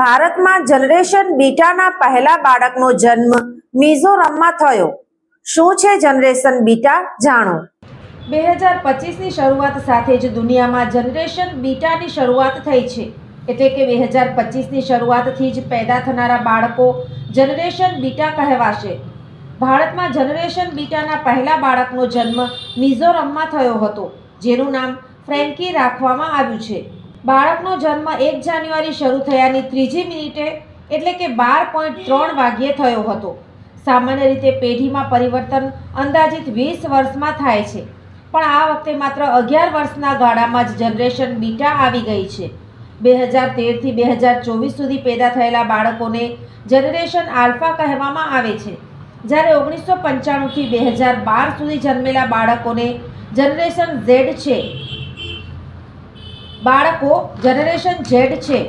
ભારતમાં જનરેશન બીટાના પહેલા બાળકનો જન્મ મિઝોરમમાં થયો. શું છે જનરેશન બીટા? જાણો. બે હજાર પચીસની શરૂઆત સાથે જ દુનિયામાં જનરેશન બીટાની શરૂઆત થઈ છે. એટલે કે બે હજાર પચીસની શરૂઆતથી જ પેદા થનારા બાળકો જનરેશન બીટા કહેવાશે. ભારતમાં જનરેશન બીટાના પહેલા બાળકનો જન્મ મિઝોરમમાં થયો હતો, જેનું નામ ફ્રેન્કી રાખવામાં આવ્યું છે. બાળકનો જન્મ એક જાન્યુઆરી શરૂ થયાની ત્રીજી મિનિટે એટલે કે બાર પોઈન્ટ ત્રણ વાગ્યે થયો હતો. સામાન્ય રીતે પેઢીમાં પરિવર્તન અંદાજિત વીસ વર્ષમાં થાય છે. પણ આ વખતે માત્ર અગિયાર વર્ષના ગાળામાં જ જનરેશન બીટા આવી ગઈ છે. બે હજાર તેરથી બે હજાર ચોવીસ સુધી પેદા થયેલા બાળકોને જનરેશન આલ્ફા કહેવામાં આવે છે. જ્યારે ઓગણીસો પંચાણુંથી બે હજાર બાર સુધી જન્મેલા બાળકોને જનરેશન ઝેડ છે બાળકો જનરેશન ઝેડ છે.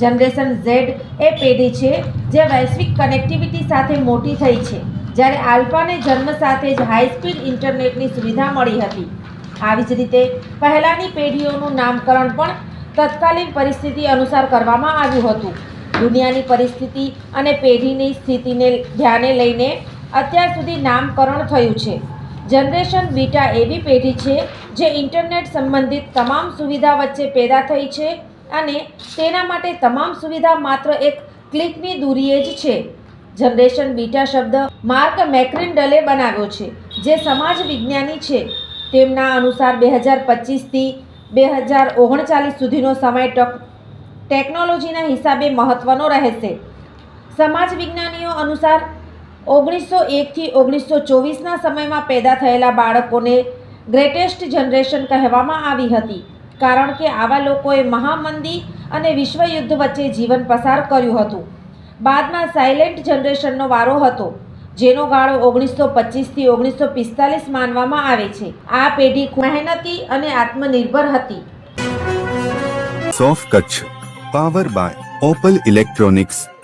જનરેશન ઝેડ એ પેઢી છે જે વૈશ્વિક કનેક્ટિવિટી સાથે મોટી થઈ છે. જ્યારે આલ્ફાને જન્મ સાથે જ હાઈ સ્પીડ ઇન્ટરનેટની સુવિધા મળી હતી. આવી જ રીતે પહેલાંની પેઢીઓનું નામકરણ પણ તત્કાલીન પરિસ્થિતિ અનુસાર કરવામાં આવ્યું હતું. દુનિયાની પરિસ્થિતિ અને પેઢીની સ્થિતિને ધ્યાને લઈને અત્યાર સુધી નામકરણ થયું છે. જનરેશન બીટા એવી પેઢી છે જે ઇન્ટરનેટ સંબંધિત તમામ સુવિધા વચ્ચે પેદા થઈ છે અને તેના માટે તમામ સુવિધા માત્ર એક ક્લિકની દૂરીએ જ છે. જનરેશન બીટા શબ્દ માર્ક મેક્રિન્ડલે બનાવ્યો છે, જે સમાજ વિજ્ઞાની છે. તેમના અનુસાર બે હજાર પચીસથી બે હજાર ઓગણચાલીસ સુધીનો સમય ટક ટેકનોલોજીના હિસાબે મહત્ત્વનો રહેશે. સમાજ વિજ્ઞાનીઓ અનુસાર ઓગણીસો એકથી ઓગણીસો ચોવીસના સમયમાં પેદા થયેલા બાળકોને ગ્રેટેસ્ટ જનરેશન કહેવામાં આવી હતી. કારણ કે આવા લોકોએ મહામંદી અને વિશ્વયુદ્ધ વચ્ચે જીવન પસાર કર્યું હતું. બાદમાં સાયલેન્ટ જનરેશનનો વારો હતો, જેનો ગાળો ઓગણીસો પચીસથી ઓગણીસો પિસ્તાલીસ માનવામાં આવે છે. આ પેઢી મહેનતી અને આત્મનિર્ભર હતી. સોફ Kutch, power by Opal electronics.